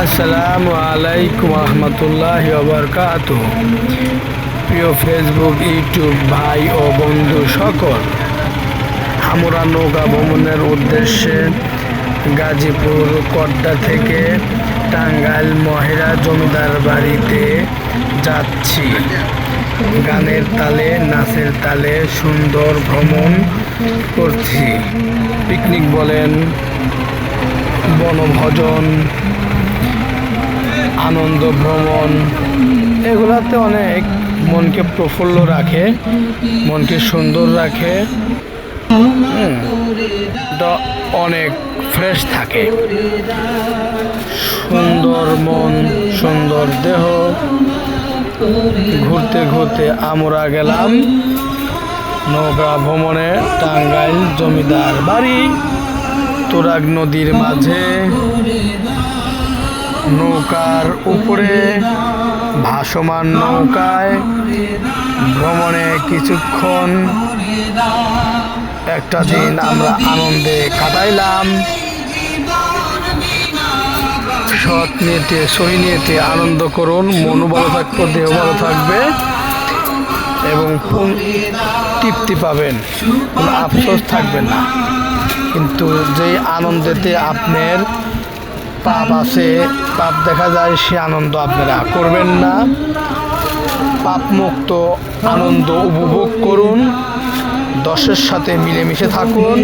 আসসালামু আলাইকুম রহমতুল্লাহ বরকাত প্রিয় ফেসবুক ইউটিউব ভাই ও বন্ধু সকল, আমরা নৌকা ভ্রমণের উদ্দেশ্যে গাজীপুর কড্ডা থেকে টাঙ্গাইল মহেরা জমিদার বাড়িতে যাচ্ছি। গানের তালে, নাচের তালে সুন্দর ভ্রমণ করছি। পিকনিক বলেন, বনভোজন আনন্দ ভ্রমণ এগুলাতে অনেক মনকে প্রফুল্ল রাখে, মনকে সুন্দর রাখে। অনেক ফ্রেশ থাকে। সুন্দর মন, সুন্দর দেহ। ঘুরতে ঘুরতে আমরা গেলাম নৌকা ভ্রমণে টাঙ্গাইল জমিদার বাড়ি, তুরাগ নদীর মাঝে। নৌকার উপরে ভাসমান নৌকায় ভ্রমণে কিছুক্ষণ একটা দিন আমরা আনন্দে কাটাইলাম। সৎ নিয়েতে, সহি নিয়েতে আনন্দ করুন, মনও ভালো থাকবে, দেহ ভালো থাকবে এবং তৃপ্তি পাবেন। আফসোস থাকবে না। কিন্তু যেই আনন্দেতে আপনার পাপ আছে, পাপ দেখা যায়, সে আনন্দ আপনারা করবেন না। পাপ মুক্ত আনন্দ উপভোগ করুন, দশের সাথে মিলেমিশে থাকুন।